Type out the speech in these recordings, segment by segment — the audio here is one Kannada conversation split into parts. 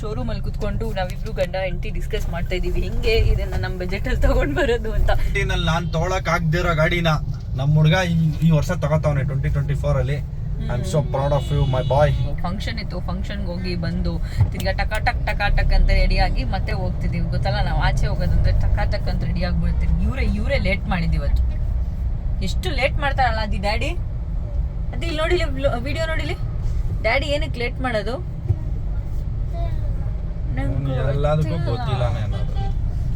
ಶೋರೂಮಲ್ಲಿ ಕುತ್ಕೊಂಡು ನಾವಿಬ್ರು ಗಂಡ ಹೆಂಡತಿ ಡಿಸ್ಕಸ್ ಮಾಡ್ತಾ ಇದೀವಿ. ಹಿಂಗೆ ಇದನ್ನ ನಮ್ಮ ಬಜೆಟಲ್ಲಿ ತಗೊಂಡ್ ಬರೋದು ಅಂತ. ನಲ್ಲಿ ನಾನ್ ತೊಗೊಳಕ್ ಇರೋ ಗಾಡಿನ ನಮ್ಮ ಹುಡ್ಗ ಈ ವರ್ಷ ತಗೋತಾವನೆ ಟ್ವೆಂಟಿ ಟ್ವೆಂಟಿ ಫೋರ್ ಅಲ್ಲಿ. I am so proud of you my boy function ಇತ್ತು ಫಂಕ್ಷನ್ಗೆ ಹೋಗಿ ಬಂದು ತಿರ್ಗಾ ಟಕ ಟಕ್ ಟಕ ಟಕ್ ಅಂತ ರೆಡಿ ಆಗಿ ಮತ್ತೆ ಹೋಗ್ತಿದೀವಿ. ಗೊತ್ತಲ್ಲ ನಾವು ಆಚೆ ಹೋಗೋದಂದ್ರೆ ಟಕ ಟಕ್ ಅಂತ ರೆಡಿ ಆಗ್ಬಿಡ್ತೀವಿ. ಇವರೇ ಇವರೇ ಲೇಟ್ ಇವತ್ತು. ಎಷ್ಟು ಲೇಟ್ ಮಾಡ್ತಾರಲ್ಲ ಅದಿ ಡ್ಯಾಡಿ? ಅದಿ ಇಲ್ಲಿ ನೋಡಿಲಿ ವಿಡಿಯೋ ನೋಡಿಲಿ? ಡ್ಯಾಡಿ ಏನಕ್ಕೆ ಲೇಟ್ ಮಾಡೋದು? ಎಲ್ಲದಕ್ಕೂ ಗೊತ್ತಿಲ್ಲ. ಅನ್ನೋದು.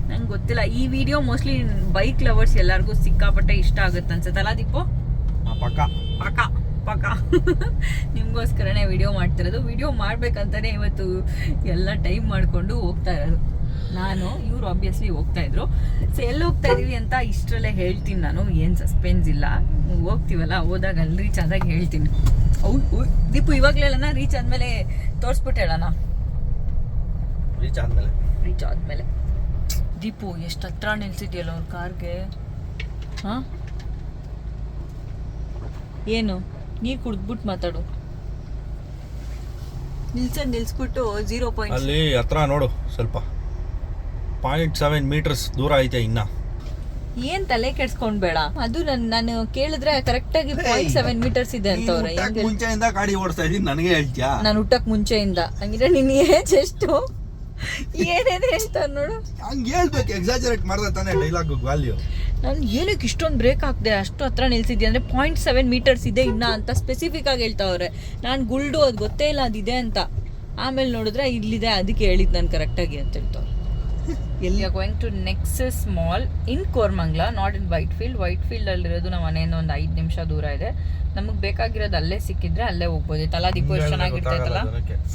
ನಂಗೆ ಗೊತ್ತಿಲ್ಲ. ಈ ವಿಡಿಯೋ ಮೋಸ್ಟ್ಲಿ ಬೈಕ್ ಲವರ್ಸ್ ಎಲ್ಲರಿಗೂ ಸಿಕ್ಕಾಪಟ್ಟೆ ಇಷ್ಟ ಆಗುತ್ತೆ ಅನ್ಸುತ್ತಲ್ಲ ದೀಪು? ಆ ಪಕ್ಕ. ಪಕ ಪಕ ನಿಮಗೋಸ್ಕರನೇ ವಿಡಿಯೋ ಮಾಡ್ತಿರೋದು. ವಿಡಿಯೋ ಮಾಡ್ಬೇಕಂತಾನೆ ಇವತ್ತು ಎಲ್ಲ ಟೈಮ್ ಮಾಡಿಕೊಂಡು ಹೋಗ್ತಾ ಇರೋದು. ನಾನು ಇವ್ರು ಆಬ್ವಿಯಸ್ಲಿ ಹೋಗ್ತಾ ಇದ್ರು. ಸೊ ಎಲ್ಲಿ ಹೋಗ್ತಾ ಇದೀವಿ ಅಂತ ಇಷ್ಟರಲ್ಲೇ ಹೇಳ್ತೀನಿ ನಾನು. ಏನು ಸಸ್ಪೆನ್ಸ್ ಇಲ್ಲ. ಹೋಗ್ತೀವಲ್ಲ ಹೋದಾಗ ಅಲ್ಲಿ ರೀಚ್ ಆದಾಗ ಹೇಳ್ತೀನಿ. ದೀಪು ಇವಾಗಲೇ ರೀಚ್ ಆದಮೇಲೆ ತೋರಿಸ್ಬಿಟ್ಟು ಹೇಳೋಣ. ರೀಚ್ ಆದ್ಮೇಲೆ. ರೀಚ್ ಆದ್ಮೇಲೆ. ದೀಪು ಎಷ್ಟು ಹತ್ರ ನಿಲ್ಸಿದ್ಯಲ್ಲ ಅವ್ರ ಕಾರ್ಗೆ? ಹಾ? ಏನು? ನೀ ಕುಡಿದ್ಬಿಟ್ಟು ಮಾತಾಡು. ನಿಲ್ಸ ನಿಲ್ಸ್ಬಿಟ್ಟು ಜೀರೋ ಪಾಯಿಂಟ್ ಅಲ್ಲಿ ಹತ್ರ ನೋಡು ಸ್ವಲ್ಪ. ಪಾಯಿಂಟ್ ಸೆವೆನ್ ಮೀಟರ್ಸ್ ದೂರ ಐತೆ ಇನ್ನ. ಏನ್ ತಲೆ ಕೆಡ್ಸ್ಕೊಂಡ್ಬೇಡ? ಅದು ನನ್ ನಾನು ಕೇಳಿದ್ರೆ ಕರೆಕ್ಟ್ ಆಗಿ ಪಾಯಿಂಟ್ ಸೆವೆನ್ ಮೀಟರ್ಸ್ ಇದೆ ಅಂತ ಅವ್ರ ಮುಂಚೆಯಿಂದ ಗಾಡಿ ಓಡಿಸ್ತಾ ಇದೀನಿ ನನಗೆ ಹೇಳ್ತೀಯಾ? ನಾನು ಹುಟ್ಟಕ್ ಮುಂಚೆಯಿಂದ. ಹಂಗಿದ್ರೆ ನಿನ್ ಏಜ್ ಎಷ್ಟು? ಏನೇನು ಹೇಳ್ತಾರ ನೋಡು. ಹಂಗೆ ಹೇಳ್ಬೇಕು ಎಕ್ಸಾಜರೇಟ್ ಮಾಡ್ದೆ ತಾನೇ ಡೈಲಾಗ್ ವ್ಯಾಲ್ಯೂ ನಾನು ಏನಕ್ಕೆ ಇಷ್ಟೊಂದು ಬ್ರೇಕ್ ಹಾಕಿದೆ ಅಷ್ಟು ಹತ್ರ ನಿಲ್ಸಿದ್ದೆ ಅಂದರೆ ಪಾಯಿಂಟ್ ಸೆವೆನ್ ಮೀಟರ್ಸ್ ಇದೆ ಇನ್ನ ಅಂತ ಸ್ಪೆಸಿಫಿಕ್ ಆಗಿ ಹೇಳ್ತಾವ್ರೆ. ನಾನು ಗುಲ್ಡು ಅದು ಗೊತ್ತೇ ಇಲ್ಲ ಅದಿದೆ ಅಂತ. ಆಮೇಲೆ ನೋಡಿದ್ರೆ ಇಲ್ಲಿದೆ ಅದಕ್ಕೆ ಹೇಳಿದ್ದು ನಾನು ಕರೆಕ್ಟಾಗಿ ಅಂತ ಹೇಳ್ತಾವ್ರೆ. ಎಲ್ಲಿ? Going to Nexus mall in Koramangala not in Whitefield Whitefield ಅಲ್ಲಿರೋದು ನಮ್ಮ ಮನೆಯಿಂದ ಒಂದು ಐದು ನಿಮಿಷ ದೂರ ಇದೆ. ನಮಗೆ ಬೇಕಾಗಿರೋದು ಅಲ್ಲೇ ಸಿಕ್ಕಿದ್ರೆ ಅಲ್ಲೇ ಹೋಗ್ಬೋದು. ತಲಾ ದೀಪ ಎಷ್ಟು ಚೆನ್ನಾಗಿರ್ತೈತಲ್ಲ?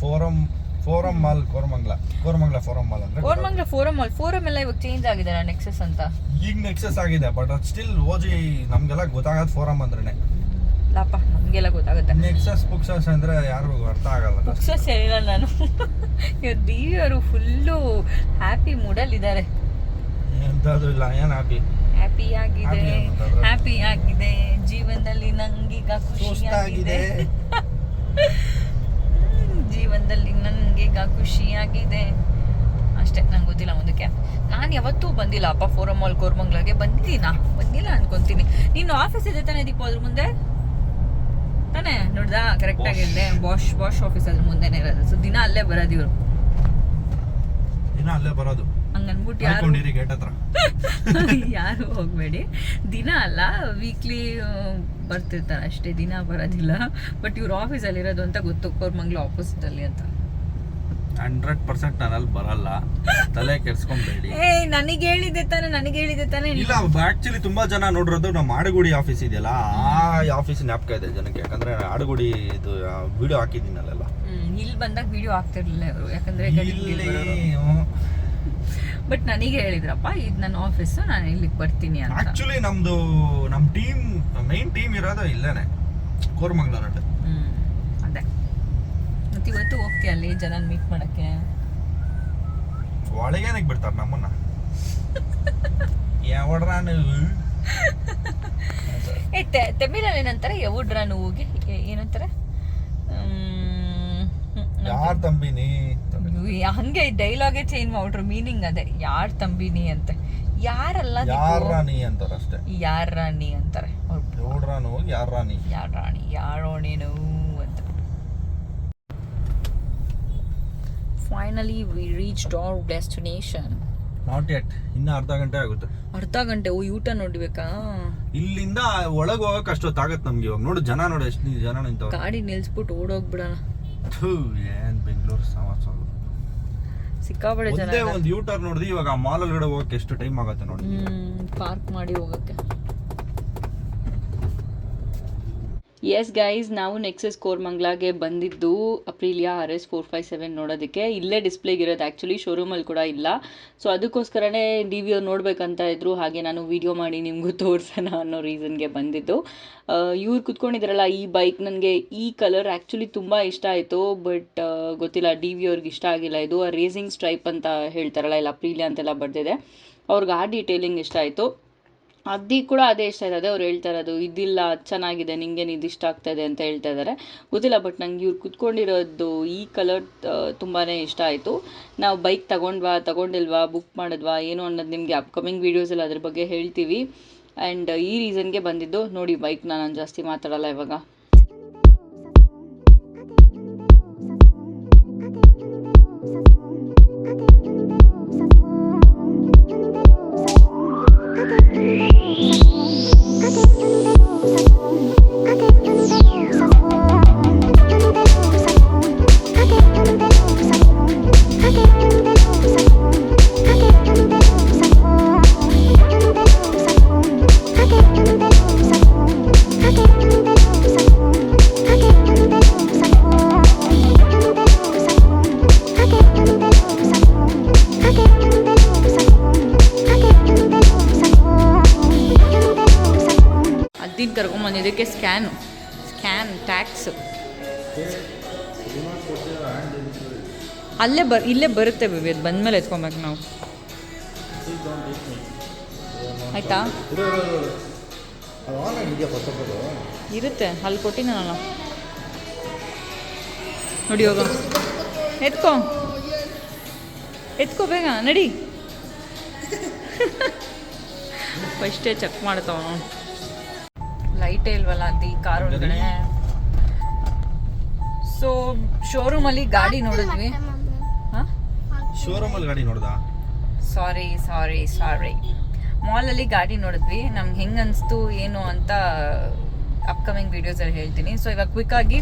Forum Forum mall Koramangala Koramangala Forum mall ಅಂದ್ರೆ ಕೋರಮಂಗಲ ಫೋರಂ ಮಾಲ್ ಫೋರಂ ಎಲ್ಲ ಇವಾಗ ಚೇಂಜ್ ಆಗಿದೆ ನೆಕ್ಸಸ್ ಅಂತ. ಈಗ ನೆಕ್ಸಸ್ ಆಗಿದೆ ಬಟ್ ಅದು ಸ್ಟಿಲ್ ಓಜಿ ನಮಗೆಲ್ಲ ಗೊತ್ತಾಗೋದು ಫೋರಂ ಅಂದ್ರೇನೆ. ಲಾಪ ನಮಗೆಲ್ಲ ಗೊತ್ತಾಗುತ್ತೆ. ನೆಕ್ಸಸ್ ಬುಕ್ಸಸ್ ಅಂದ್ರೆ ಯಾರು ಅರ್ಥ ಆಗಲ್ಲ. ಬುಕ್ಸಸ್ ಹೇಳಿಲ್ಲ ನಾನು. ಇವ್ರು ಆರ್ ಫುಲ್ಲು ಹ್ಯಾಪಿ ಮೂಡಲ್ಲಿ ಇದ್ದಾರೆ ಎಂತಾದ್ರೂ ಇಲ್ಲ ಏನ್ ಹ್ಯಾಪಿ ಹ್ಯಾಪಿ ಆಗಿದೆ? ಹ್ಯಾಪಿ ಆಗಿದೆ ಜೀವನದಲ್ಲಿ ನಂಗೀಗ ಖುಷಿ ಹ್ಮ್, ಜೀವನದಲ್ಲಿ ನನಗೀಗ ಖುಷಿಯಾಗಿದೆ. ಅಷ್ಟೇ ನಂಗೆ ಗೊತ್ತಿಲ್ಲ ಮುಂದಕ್ಕೆ ನಾನು ಯಾವತ್ತೂ ಬಂದಿಲ್ಲ ಅಪ್ಪ ಫೋರಂ ಮಾಲ್ ಕೋರ್ಮಂಗ್ಲಾಗೆ ಬಂದಿದ್ದೀನಾ? ಬಂದಿಲ್ಲ ಅನ್ಕೊಂತೀನಿ. ನೀನು ಆಫೀಸ್ ಇದೆ ತಾನೇ ದೀಪ ಅದ್ರ ಮುಂದೆ? ತಾನೇ? ನೋಡ್ದಾ ಕರೆಕ್ಟ್ ಆಗಿ ಬಾಶ್ ಬಾಷ್ ಬಾಷ್ ಆಫೀಸ್ ಅದ್ರ ಮುಂದೆನೇ ಇರೋದು. ಸೊ ದಿನ ಅಲ್ಲೇ ಬರೋದಿವ್ರು ಅಲ್ಲೇ ಬರೋದು. ಹಂಗನ್ಬಿಟ್ಟು ಯಾರು ಗೇಟ್ ಹತ್ರ. ಯಾರು ಹೋಗ್ಬೇಡಿ. ದಿನ ಅಲ್ಲ ವೀಕ್ಲಿ ಬರ್ತಿರ್ತಾರೆ ಅಷ್ಟೇ. ದಿನ ಬರೋದಿಲ್ಲ. ಬಟ್ ಇವ್ರ ಆಫೀಸಲ್ಲಿ ಇರೋದು ಅಂತ ಗೊತ್ತು. ಕೋರ್ಮಂಗ್ಲ ಆಪೋಸಿಟ್ ಅಲ್ಲಿ ಅಂತ. ಹಂಡ್ರೆಡ್ ಪರ್ಸೆಂಟ್ ನಾನು ಅಲ್ಲಿ ಬರಲ್ಲ. ತಲೆ ಕೆಡ್ಸ್ಕೊಂಬೇಡಿ. ಏ ನನಗೆ ಹೇಳಿದೆ ತಾನೆ ನನಗೆ ಹೇಳಿದೆ ತಾನೆ ಇಲ್ಲ ಆಕ್ಚುಲಿ ತುಂಬಾ ಜನ ನೋಡಿರೋದು ನಮ್ಮ ಆಡುಗುಡಿ ಆಫೀಸ್ ಇದೆಯಲ್ಲ? ಆ ಆಫೀಸ್ ಜ್ಞಾಪಕ ಇದೆ ಜನಕ್ಕೆ. ಯಾಕಂದ್ರೆ ಆಡುಗುಡಿ ಇದು ವಿಡಿಯೋ ಹಾಕಿದ್ದೀನಿ ಅಲ್ಲೆಲ್ಲ ಇಲ್ಲಿ ಬಂದಾಗ ವಿಡಿಯೋ ಹಾಕ್ತಿರ್ಲಿಲ್ಲ ಅವರು ಯಾಕಂದ್ರೆ ಬಟ್ ನನಗೆ ಹೇಳಿದ್ರಪ್ಪ ಇದು ನನ್ನ ಆಫೀಸ್ ನಾನು ಇಲ್ಲಿಗೆ ಬರ್ತೀನಿ ಅಂತ. ಆಕ್ಚುಲಿ ನಮ್ದು ನಮ್ಮ ಟೀಮ್ ಮೈನ್ ಟೀಮ್ ಇರೋದು ಇಲ್ಲೇನೆ. ಕೋರ್ಮಂಗ್ಲ ನಟ ಇವತ್ತು ಓಕೆ ಅಲ್ಲಿ ಜನ ಮೀಟ್ ಮಾಡಕ್ಕೆ? ಒಳಗೇನಕ್ಕೆ ಬಿಡ್ತಾರೆ ನಮ್ಮನ್ನ? ಯಾವಡ್ರ ನೀವು? ಏ ತಮಿಳಲ್ಲಿ ಏನಂತಾರೆ? ನೋವಿಗೆ? ಏನಂತಾರೆ? ಯಾರ್ ತಂಬಿನಿ? ಹಂಗೆ ಡೈಲಾಗೇ ಚೇಂಜ್ ಮಾಡ್ಬಿಟ್ರು. ಮೀನಿಂಗ್ ಅದೇ ಯಾರ್ ತಂಬಿನಿ ಅಂತ? ಯಾರಲ್ಲ ಯಾರ ರಾಣಿ ಅಂತಾರೆ ಅಷ್ಟೇ ಯಾರ ರಾಣಿ ಅಂತಾರೆ? ಯಾರ ರಾಣಿ? ಯಾರ ರಾಣಿ? ಯಾರೋಣಿ ನೀನು ಅಂತ finally we reach our destination not yet ಇನ್ನು ಅರ್ಧ ಗಂಟೆ ಆಗುತ್ತೆ. ಅರ್ಧ ಗಂಟೆ? ಓ ಯೂಟ ನೋಡ್ಬೇಕಾ? ಇಲ್ಲಿಂದ ಒಳಗೆ ಹೋಗಕ್ ಅಷ್ಟೊತ್ತಾಗತ್ತೆ ನಮ್ಗೆ ಇವಾಗ. ನೋಡು ಜನ ನೋಡು ಎಷ್ಟು ಜನ ನಿಂತ ಗಾಡಿ ನಿಲ್ಸ್ಬಿಟ್ಟು ಓಡೋಗ್ಬಿಡೋಣ ಥು, ಏನ್ ಬೆಂಗಳೂರು ಸಮಾಸ ಸಿಕ್ಕಾಪಡೆ ಜನ ಒಂದೇ ಒಂದು ಯೂ ಟರ್ನ್ ನೋಡಿದ್ವಿ ಇವಾಗ ಮಾಲ್ ಒಳಗಡೆ ಹೋಗಕ್ಕೆ ಎಷ್ಟು ಟೈಮ್ ಆಗುತ್ತೆ ನೋಡಿ. ಪಾರ್ಕ್ ಮಾಡಿ ಹೋಗಕ್ಕೆ. ಎಸ್ ಗೈಸ್ ನಾವು ನೆಕ್ಸಸ್ ಕೋರ್ಮಂಗ್ಲಾಗೆ ಬಂದಿದ್ದು Aprilia R S four five seven ನೋಡೋದಕ್ಕೆ. ಇಲ್ಲೇ ಡಿಸ್ಪ್ಲೇಗೆ ಇರೋದು ಆ್ಯಕ್ಚುಲಿ ಶೋರೂಮಲ್ಲಿ ಕೂಡ ಇಲ್ಲ. ಸೊ ಅದಕ್ಕೋಸ್ಕರನೇ ಡಿ ವಿ ಅವ್ರು ನೋಡಬೇಕಂತ ಇದ್ದರು ಹಾಗೆ ನಾನು ವಿಡಿಯೋ ಮಾಡಿ ನಿಮಗೂ ತೋರಿಸೋಣ ಅನ್ನೋ ರೀಸನ್ಗೆ ಬಂದಿದ್ದು. ಇವ್ರು ಕುತ್ಕೊಂಡಿದ್ರಲ್ಲ, ಈ ಬೈಕ್ ನನಗೆ ಈ ಕಲರ್ ಆ್ಯಕ್ಚುಲಿ ತುಂಬ ಇಷ್ಟ ಆಯಿತು. ಬಟ್ ಗೊತ್ತಿಲ್ಲ ಡಿ ವಿ ಅವ್ರಿಗೆ ಇಷ್ಟ ಆಗಿಲ್ಲ. ಇದು ರೇಸಿಂಗ್ ಸ್ಟ್ರೈಪ್ ಅಂತ ಹೇಳ್ತಾರಲ್ಲ, ಇಲ್ಲ ಅಪ್ರಿಲಿಯಾ ಅಂತೆಲ್ಲ ಬರ್ದಿದೆ. ಅವ್ರಿಗೆ ಆ ಡೀಟೇಲಿಂಗ್ ಇಷ್ಟ ಆಯಿತು. ಅದಿ ಕೂಡ ಅದೇ ಇಷ್ಟ ಅದೇ ಅವ್ರು ಹೇಳ್ತಾ ಇರೋದು, ಇದಿಲ್ಲ, ಚೆನ್ನಾಗಿದೆ ನಿಂಗೇನು ಇದು ಇಷ್ಟ ಆಗ್ತಾ ಅಂತ ಹೇಳ್ತಾ ಇದ್ದಾರೆ ಗೊತ್ತಿಲ್ಲ ಬಟ್ ನಂಗೆ ಇವ್ರು ಕುತ್ಕೊಂಡಿರೋದು ಈ ಕಲರ್ ತುಂಬಾ ಇಷ್ಟ ಆಯಿತು. ನಾವು ಬೈಕ್ ತಗೊಂಡ್ವಾ, ತಗೊಂಡಿಲ್ವಾ ಬುಕ್ ಮಾಡಿದ್ವಾ, ಏನು ಅನ್ನೋದು ನಿಮಗೆ ಅಪ್ಕಮಿಂಗ್ ವೀಡಿಯೋಸಲ್ಲಿ ಅದ್ರ ಬಗ್ಗೆ ಹೇಳ್ತೀವಿ. ಆ್ಯಂಡ್ ಈ ರೀಸನ್ಗೆ ಬಂದಿದ್ದು, ನೋಡಿ ಬೈಕ್ನ ನಾನು ಜಾಸ್ತಿ ಮಾತಾಡಲ್ಲ ಇವಾಗ. ಕರ್ಕೊಂಬಂದಿದ್ದಕ್ಕೆ ಸ್ಕ್ಯಾನು, ಸ್ಕ್ಯಾನ್, ಟ್ಯಾಕ್ಸ್. ಅಲ್ಲೇ ಬರ್, ಇಲ್ಲೇ ಬರುತ್ತೆ ಬೇಬಿ ಅದು ಬಂದಮೇಲೆ ಎತ್ಕೊಬೇಕು ನಾವು. ಆಯಿತಾ? ಇರುತ್ತೆ, ಅಲ್ಲಿ ಕೊಟ್ಟಿದ್ದಾನಲ್ಲ ನೋಡಿ ಹೋಗ. ಎತ್ಕೋ. ಎತ್ಕೋ ಬೇಗ, ನಡಿ. ಫಸ್ಟೇ ಚೆಕ್ ಮಾಡ್ತಾವ ಲೈಟೇ ಇಲ್ವಲ್ಲ ಅಂತ ಈ ಕಾರ್ ಒಳಗಡೆ. ಸೊ ಶೋರೂಮಲ್ಲಿ ಗಾಡಿ ನೋಡಿದ್ವಿ. ಹಾಂ? ಶೋರೂಮ್ ಅಲ್ಲಿ ಗಾಡಿ ನೋಡ್ದಾ? ಸಾರಿ ಸಾರಿ ಸಾರಿ ಮಾಲಲ್ಲಿ ಗಾಡಿ ನೋಡಿದ್ವಿ. ನಮ್ಗೆ ಹೆಂಗೆ ಅನಿಸ್ತು ಏನು ಅಂತ ಅಪ್ಕಮಿಂಗ್ ವಿಡಿಯೋಸಲ್ಲಿ ಹೇಳ್ತೀನಿ. ಸೊ ಇವಾಗ ಆಗಿ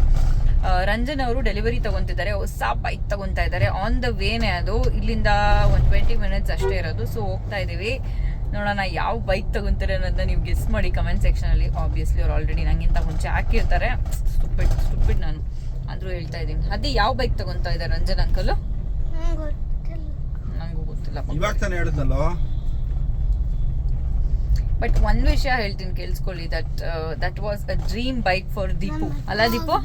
ರಂಜನ್ ಅವರು ಡೆಲಿವರಿ ತಗೊಂತಿದ್ದಾರೆ. ಹೊಸ ಬೈಕ್ ತಗೊಂತ ಇದ್ದಾರೆ. ಆನ್ ದ ವೇನೆ ಅದು. ಇಲ್ಲಿಂದ ಒಂದು ಟ್ವೆಂಟಿ ಮಿನಿಟ್ಸ್ ಅಷ್ಟೇ ಇರೋದು. ಸೊ ಹೋಗ್ತಾ ಇದ್ದೀವಿ ನೋಡೋಣ ಯಾವ ಬೈಕ್ ತಗೊಂತಾರೆ ಅನ್ನೋದನ್ನ ನೀವು ಗೆಸ್ ಮಾಡಿ ಕಮೆಂಟ್ ಸೆಕ್ಷನಲ್ಲಿ ಆಬ್ವಿಯಸ್ಲಿ ಅವ್ರು ಆಲ್ರೆಡಿ ನಂಗಿಂತ ಮುಂಚೆ ಹಾಕಿರ್ತಾರೆ. ಸ್ಟುಪಿಡ್ ಸ್ಟುಪಿಡ್ ನಾನು. ಅಂದ್ರೂ ಹೇಳ್ತಾ ಇದ್ದೀನಿ. ಅದೇ ಯಾವ ಬೈಕ್ ತಗೊಂತಾ ಇದ್ದಾರೆ ರಂಜನ್ ಅಂಕಲ್ ನಂಗೂ ಗೊತ್ತಿಲ್ಲ. ಇವಾಗ ತಾನೇ ಹೇಳಿದ್ನಲ್ಲೋ? ಬಟ್ ಒಂದ್ ವಿಷಯ ಹೇಳ್ತೀನಿ ಕೇಳಿಸ್ಕೊಳ್ಳಿ. That that was a dream bike for Deepu ಅಲ್ಲ ದೀಪು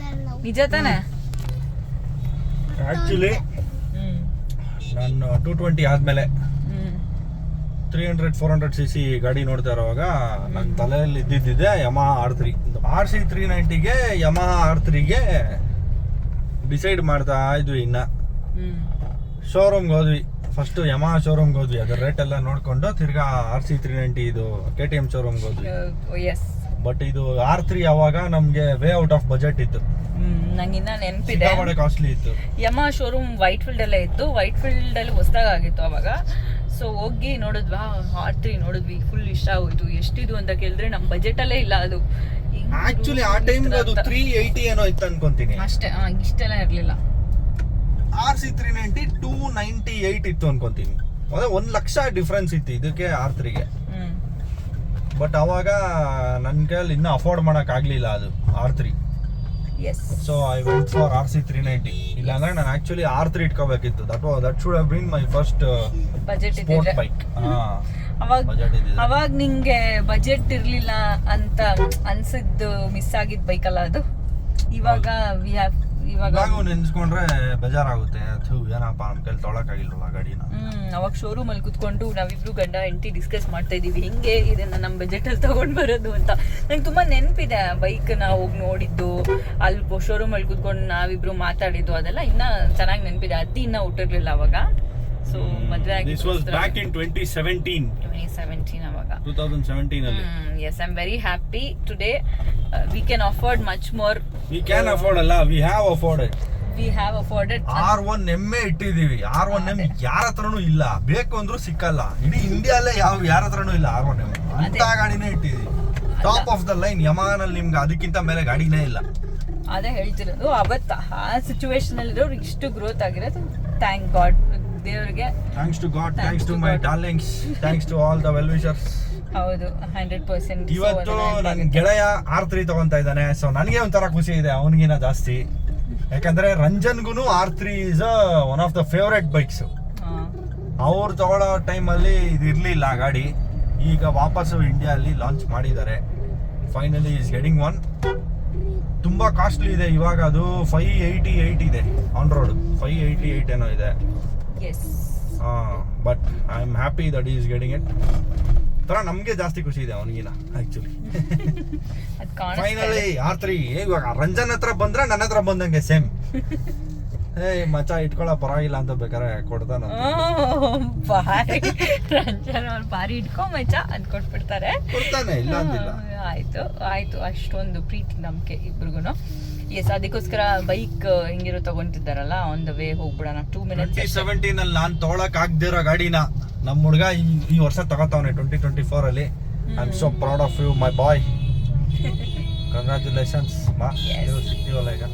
ನಿಜ ತಾನೆ? ಆಕ್ಚುಲಿ ನಾನು ಟೂ ಟ್ವೆಂಟಿ ಆದ್ಮೇಲೆ. Three hundred four hundred C C ಗಾಡಿ ನೋಡ್ತಾ ಇರುವಾಗ ನನ್ನ ತಲೆಯಲ್ಲಿ ಇದ್ದಿದ್ದಿದೆ Yamaha R three R C three ನೈಂಟಿಗೆ Yamaha R ತ್ರೀಗೆ ಡಿಸೈಡ್ ಮಾಡ್ತಾ ಇದ್ವಿ ಇನ್ನ. ಶೋರೂಮ್ಗೆ ಹೋದ್ವಿ. ಫಸ್ಟ್ ಯಮ ಶೋರೂಮ್ಗೆ ಹೋದ್ವಿ. ಅದ್ರ ರೇಟ್ ಎಲ್ಲ ನೋಡ್ಕೊಂಡು ತಿರ್ಗಾ ಆರ್ ಸಿ ತ್ರೀ ನೈಂಟಿ ಇದು ಕೆ ಟಿ ಎಂ ಶೋರೂಮ್ಗೆ ಹೋದ್ವಿ. ಎಸ್ ಬಟ್ ಇದು ಆರ್ ತ್ರೀ ಅವಾಗ ನಮ್ಗೆ ವೇ ಔಟ್ ಆಫ್ ಬಜೆಟ್ ಇತ್ತು. ನಂಗಿನ್ನ ನೆನಪಿದೆ. ಕಾಸ್ಟ್ಲಿ ಇತ್ತು. ಯಮ ಶೋರೂಮ್ ವೈಟ್ ಫೀಲ್ಡ್ ಅಲ್ಲೇ ಇತ್ತು. ವೈಟ್ ಫೀಲ್ಡ್ ಅಲ್ಲಿ ಹೊಸದಾಗಿತ್ತು ಅವಾಗ. ಸೊ ಹೋಗಿ ನೋಡಿದ್ವಾ? ಆರ್ ತ್ರೀ ನೋಡಿದ್ವಿ. ಫುಲ್ ಇಷ್ಟ ಆಗೋಯ್ತು. ಎಷ್ಟಿದು ಅಂತ ಕೇಳಿದ್ರೆ ನಮ್ಮ ಬಜೆಟ್ ಅಲ್ಲೇ ಇಲ್ಲ ಅದು. ಆಕ್ಚುಲಿ ಆ ಟೈಮ್ ಅದು. ತ್ರೀ ಏಯ್ಟಿ ಏನೋ ಇತ್ತು ಅನ್ಕೊಂತೀನಿ. ಅಷ್ಟೇ ಇಷ್ಟೆಲ್ಲ ಇರಲಿಲ್ಲ. R C three ninety two ninety eight ಇತ್ತು ಅನ್ಕೊಂತೀನಿ. ಅದೇ ಒಂದು ಲಕ್ಷ ಡಿಫ್ರೆನ್ಸ್ ಇತ್ತು ಇದಕ್ಕೆ ಆರ್ ತ್ರೀಗೆ ಹ್ಮ್. ಬಟ್ ಅವಾಗ ನನ್ನ ಕೈಯಲ್ಲಿ ಇನ್ನೂ ಅಫೋರ್ಡ್ ಮಾಡಕ್ ಆಗ್ಲಿಲ್ಲ ಅದು R three so I went for R C three ninety ಇಲ್ಲಾಂದ್ರೆ ನಾನು actually R three ಇಟ್ಕೋಬೇಕಿತ್ತು. That that should have been my first budget sport bike ಅವಾಗ ಅವಾಗ ನಿಂಗೆ ಬಜೆಟ್ ಇರ್ಲಿಲ್ಲ ಅಂತ ಅನ್ಸಿದ್ದು ಮಿಸ್ ಆಗಿದ್ ಬೈಕ್ ಅಲ್ಲ ಅದು? ಇವಾಗ ವಿ ಹ್ಯಾವ್ ಇವಾಗ ನೆನ್ಸ್ಕೊಂಡ್ರೆ ಬೇಜಾರಾಗುತ್ತೆ. ಥೂ ಏನಪ್ಪ ನಮ್ಮ ಕೈಲಿ ತೊಳಕಾಗಿಲ್ವಲ್ಲ ಗಾಡಿನ? ಹ್ಮ್ ಅವಾಗ ಶೋರೂಮ್ ಅಲ್ಲಿ ಕುತ್ಕೊಂಡು ನಾವಿಬ್ರು ಗಂಡ ಹೆಂಡತಿ ಡಿಸ್ಕಸ್ ಮಾಡ್ತಾ ಇದೀವಿ. ಹಿಂಗೆ ಇದನ್ನ ನಮ್ಮ ಬಜೆಟ್ ಅಲ್ಲಿ ತಗೊಂಡ್ ಬರೋದು ಅಂತ. ನಂಗೆ ತುಂಬಾ ನೆನಪಿದೆ ಬೈಕ್ನ ಹೋಗಿ ನೋಡಿದ್ದು ಅಲ್ಲಿ ಶೋರೂಮ್ ಅಲ್ಲಿ ಕುತ್ಕೊಂಡು ನಾವಿಬ್ರು ಮಾತಾಡಿದ್ದು ಅದೆಲ್ಲ ಇನ್ನ ಚೆನ್ನಾಗಿ ನೆನಪಿದೆ. ಅದ್ ಇನ್ನ ಹುಟ್ಟಿರ್ಲಿಲ್ಲ ಅವಾಗ. ಸೊ ಮದ್ವೆ this was back in twenty seventeen twenty seventeen ಅವಾಗ. ಟೂ ತೌಸಂಡ್ ಸೆವೆಂಟೀನ್ ಅಲ್ಲಿ yes I am very happy today we can afford much more we can afford ಅಲ್ಲ we have afford we have afforded R one ಎಮ್ಮೆ ಇಟ್ಟಿದೀವಿ ಆರ್ ಒನ್ ಎಂ ಯಾರ ಹತ್ರನು ಇಲ್ಲ. ಬೇಕು ಅಂದ್ರೂ ಸಿಕ್ಕಲ್ಲ. ಇಡೀ ಇಂಡಿಯಾಲ್ಲೇ ಯಾವ ಯಾರ ಹತ್ರನು ಇಲ್ಲ ಆರ್ ಒನ್ ಎಂ ಅಂತ ಗಾಡಿನೇ ಇಟ್ಟಿದೀವಿ ಟಾಪ್ ಆಫ್ ದ ಲೈನ್ ಯಮಾನಲ್ಲಿ ನಿಮ್ಗೆ ಅದಕ್ಕಿಂತ ಮೇಲೆ ಗಾಡಿನೇ ಇಲ್ಲ. ಅದೇ ಹೇಳ್ತಿರೋದು. ಅವತ್ತು ಆ ಸಿಚುವೇಶನ್ ಅಲ್ಲಿರೋರು ಇಷ್ಟು ಗ್ರೋತ್ ಆಗಿರೋದು. ಥ್ಯಾಂಕ್ ಗಾಡ್ ದೇವ್ರಿಗೆ thanks to god thanks to my. Darlings thanks to all the well wishers ಹೌದು ಹಂಡ್ರೆಡ್ ಪರ್ಸೆಂಟ್ ಇವತ್ತು ನನ್ನ ಗೆಳೆಯ ಆರ್ತ್ರಿ ತಗೊಂತಾ ಇದ್ದಾನೆ. ಸೊ ನನಗೆ ಒಂಥರ ಖುಷಿ ಇದೆ ಅವನಿಗಿನ ಜಾಸ್ತಿ. ಯಾಕಂದ್ರೆ ರಂಜನ್ಗೂ R three is one of the favourite bikes ಅವ್ರು ತಗೊಳ್ಳೋ ಟೈಮಲ್ಲಿ ಇದು ಇರಲಿಲ್ಲ ಗಾಡಿ. ಈಗ ವಾಪಸ್ಸು ಇಂಡಿಯಾದಲ್ಲಿ ಲಾಂಚ್ ಮಾಡಿದ್ದಾರೆ. ಫೈನಲಿ ಇಸ್ ಗೆಟಿಂಗ್ ಒನ್ ತುಂಬ ಕಾಸ್ಟ್ಲಿ ಇದೆ ಇವಾಗ ಅದು ಫೈವ್ ಏಯ್ಟಿ ಏಯ್ಟ್ ಇದೆ on road five eighty eight ಏನೋ ಇದೆ. But I am happy that is getting it ತರ ನಮಗೆ ಜಾಸ್ತಿ ಖುಷಿ ಇದೆ ಅವನಿಗಿನ ಕಾಣಿಸ್ತಾ ಫೈನಲಿ ಆರ್ ತ್ರೀ ಇವಾಗ ರಂಜನ್ ಹತ್ರ ಬಂದ್ರೆ ನನ್ನ ಹತ್ರ ಬಂದಂಗೆ ಸೇಮ್ ಏ ಮಚ್ಚ ಇಟ್ಕೊಳ್ಳೋ ಪರವಾಗಿಲ್ಲ ಅಂತ ಬೇಕಾರೆ ಕೊಡ್ತಾನ ಬಾರಿ. ರಂಜನ್ ಅವ್ರು ಬಾರಿ ಇಟ್ಕೊ ಮಚ್ಚ ಅಂತ ಕೊಟ್ಬಿಡ್ತಾರೆ. ಕೊಡ್ತಾನೆ ಇಲ್ಲ ಅಂತಿಲ್ಲ ಆ, ಆಯ್ತು ಆಯ್ತು. ಅಷ್ಟೊಂದು ಪ್ರೀತಿ ನಂಬಿಕೆ ಇಬ್ರಿಗೂ ಎಸ್ ಅದಕ್ಕೋಸ್ಕರ ಬೈಕ್ ಹೆಂಗಿರೋ ತಗೊಂತಿದ್ದಾರಲ್ಲ ಆನ್ ದ ವೇ ಹೋಗ್ಬಿಡೋಣ. ಟೂ ಟ್ವೆಂಟಿ ಮಿನಿಟ್ಸ್ ಸೆವೆಂಟೀನ್ ಅಲ್ಲಿ ನಾನು ತೊಗೊಳಕ್ ಆಗದಿರೋ ಗಾಡಿನ ನಮ್ಮ ಹುಡುಗ ಈ- ವರ್ಷ ತಗೋತಾವನೆ ಟ್ವೆಂಟಿ ಟ್ವೆಂಟಿ ಫೋರ್ ಅಲ್ಲಿ I am so proud of you my boy congratulations ಮಾ Yes. ನೀವು ಸಿಗ್ತೀವಲ್ಲ ಈಗ?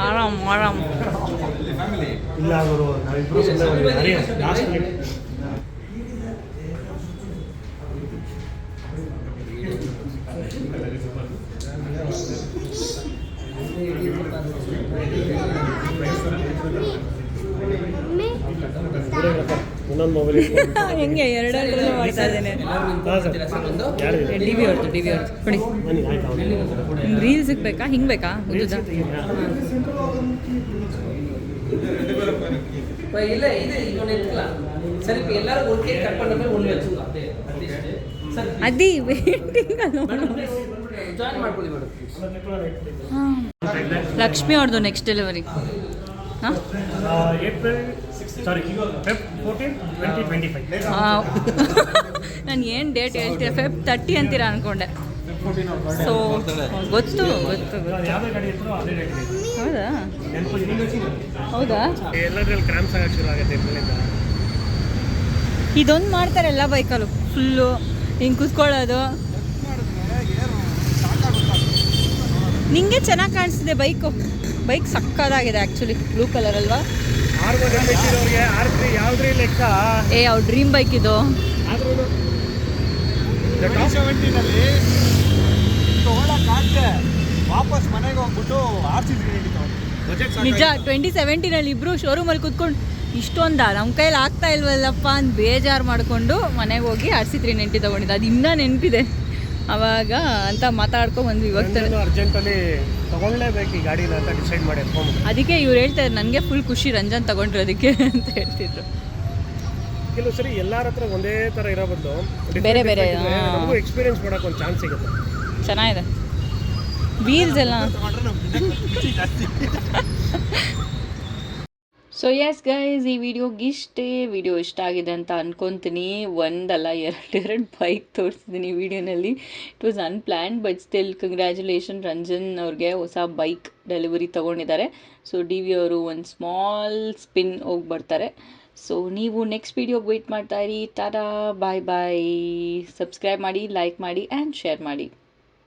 ಆರಾಮ್? ಆರಾಮ್ ಇಲ್ಲ ಗುರು ನಾವಿಬ್ರು ಸುಮ್ಮನೆ ಲಾಸ್ಟ್ ಮಿನಿಟ್ ಮೊಬೈಲ್ ಹೆಂಗೆ? ಎರಡರಲ್ಲೂ ಮಾಡ್ತಾ ಇದ್ದೇನೆ. ಹಾಂ ಸರ್ ಯಾರು ಡಿ ವಿ ಅವ್ರದ್ದು ಡಿ ವಿ ಅವ್ರದ್ದು. ಕೊಡಿ. ಬನ್ನಿ ಆಯ್ತು ಅವನು ನಿಮ್ಗೆ ರೀಲ್ಸ್ ಬೇಕಾ ಹಿಂಗೆ ಬೇಕಾ? ಉದ್ದುದ ಇಲ್ಲ. ಇದೆ ಇನ್ನೊಂದು ಎತ್ತಲ್ಲ. ಸರಿ ಎಲ್ಲರೂ ಒಟ್ಟಿಗೆ ಕಟ್ಕೊಂಡ ಮೇಲೆ ಒಂದು ಹಚ್ಚುದು ಅದೇ ಸರ್ ಅದಿ ವೇಟಿಂಗ್ ಜಾಯಿನ್ ಮಾಡ್ಕೊಳ್ಳಿ ಮೇಡಮ್ ಲಕ್ಷ್ಮಿ ಅವ್ರದ್ದು ನೆಕ್ಸ್ಟ್ ಡೆಲಿವರಿ ಹಾಂ? April sorry Feb fourteen twenty twenty five ನಾನು ಏನು ಡೇಟ್ ಹೇಳ್ತೀರಾ ಫೆಬ್ ತರ್ಟಿ ಅಂತೀರಾ ಅನ್ಕೊಂಡೆ. ಸೊ ಗೊತ್ತು ಗೊತ್ತು ಹೌದಾ? ಹೌದಾ? ಎಲ್ಲದ್ರಲ್ಲಿ ಕ್ರಾಮ್ಸ್ ಆಗಕ್ಕೆ ಶುರು ಆಗುತ್ತೆ ಇದ್ರಿಂದ ಇದೊಂದು ಮಾಡ್ತಾರೆ ಎಲ್ಲ ಬೈಕಲ್ಲೂ. ಫುಲ್ಲು ಹಿಂಗೆ ಕೂತ್ಕೊಳ್ಳೋದು. ನಿಂಗೆ ಚೆನ್ನಾಗಿ ಕಾಣಿಸ್ತಿದೆ ಬೈಕು. ಬೈಕ್ ಸಕ್ಕದಾಗಿದೆ ಆ್ಯಕ್ಚುಲಿ ಬ್ಲೂ ಕಲರ್ ಅಲ್ವಾ? ಏ ಅವ್ರ ಡ್ರೀಮ್ ಬೈಕ್ ಇದು. ನಿಜ ಟ್ವೆಂಟಿ ಸೆವೆಂಟೀನ್ ವಾಪಸ್ ಮನೆಗೆ ಹೋಗ್ಬಿಟ್ಟು ಅಲ್ಲಿ ಕುತ್ಕೊಂಡು ಬಜೆಟ್ ನಿಜ ಟ್ವೆಂಟಿ ಸೆವೆಂಟೀನಲ್ಲಿ ಇಬ್ಬರು ಶೋರೂಮಲ್ಲಿ ಕೂತ್ಕೊಂಡು ಇಷ್ಟೊಂದ? ನಮ್ಮ ಕೈಲಿ ಆಗ್ತಾ ಇಲ್ವಲ್ಲಪ್ಪ ಅಂತ ಬೇಜಾರು ಮಾಡಿಕೊಂಡು ಮನೆಗೆ ಹೋಗಿ ಆರ್ ಸಿ ತ್ರೀ ನೆಂಟಿ ತೊಗೊಂಡಿದ್ದೆ. ಅದು ಇನ್ನೂ ನೆನಪಿದೆ. ಅವಾಗ ಅಂತ ಮಾತಾಡ್ಕೊಂಡು ಬಂದ್ವಿ ಇವಾಗ ಅರ್ಜೆಂಟಲ್ಲಿ ತಗೊಳ್ಳೇಬೇಕು ಈ ಗಾಡಿನ ಅಂತ ಡಿಸೈಡ್ ಮಾಡಿ ಅದಕ್ಕೆ ಇವ್ರು ಹೇಳ್ತಾರೆ ನನಗೆ ಫುಲ್ ಖುಷಿ ರಂಜನ್ ತಗೊಂಡಿರೋದಕ್ಕೆ ಅಂತ ಹೇಳ್ತಿದ್ರು. ಕೆಲವು ಸರಿ ಎಲ್ಲರ ಹತ್ರ ಒಂದೇ ಥರ ಇರೋ ಬದಲು ಬೇರೆ ಬೇರೆ. ನಮಗೂ ಎಕ್ಸ್ಪೀರಿಯನ್ಸ್ ಮಾಡೋಕೆ ಒಂದು ಚಾನ್ಸ್ ಸಿಗುತ್ತೆ. ಚೆನ್ನಾಗಿದೆ. ವೀಲ್ಸ್ ಎಲ್ಲ. ಸೊ ಎಸ್ ಗೈಸ್ ಈ ವಿಡಿಯೋಗೆ ಇಷ್ಟೇ. ವಿಡಿಯೋ ಇಷ್ಟ ಆಗಿದೆ ಅಂತ ಅನ್ಕೊತೀನಿ. ಒಂದಲ್ಲ, ಎರಡು ಎರಡು ಬೈಕ್ ತೋರಿಸಿದ್ದೀನಿ ಈ ವಿಡಿಯೋನಲ್ಲಿ. It was unplan but still congratulation Ranjan ಅವ್ರಿಗೆ ಹೊಸ ಬೈಕ್ ಡೆಲಿವರಿ ತೊಗೊಂಡಿದ್ದಾರೆ. ಸೊ ಡಿ ವಿ ಅವರು ಒಂದು ಸ್ಮಾಲ್ ಸ್ಪಿನ್ ಹೋಗಿ ಬರ್ತಾರೆ. ಸೊ ನೀವು ನೆಕ್ಸ್ಟ್ ವಿಡಿಯೋಗೆ ವೆಯ್ಟ್ ಮಾಡ್ತಾ ಇರಿ. ಟಾಟಾ ಬಾಯ್ ಬಾಯ್ ಸಬ್ಸ್ಕ್ರೈಬ್ ಮಾಡಿ ಲೈಕ್ ಮಾಡಿ ಆ್ಯಂಡ್ ಶೇರ್ ಮಾಡಿ.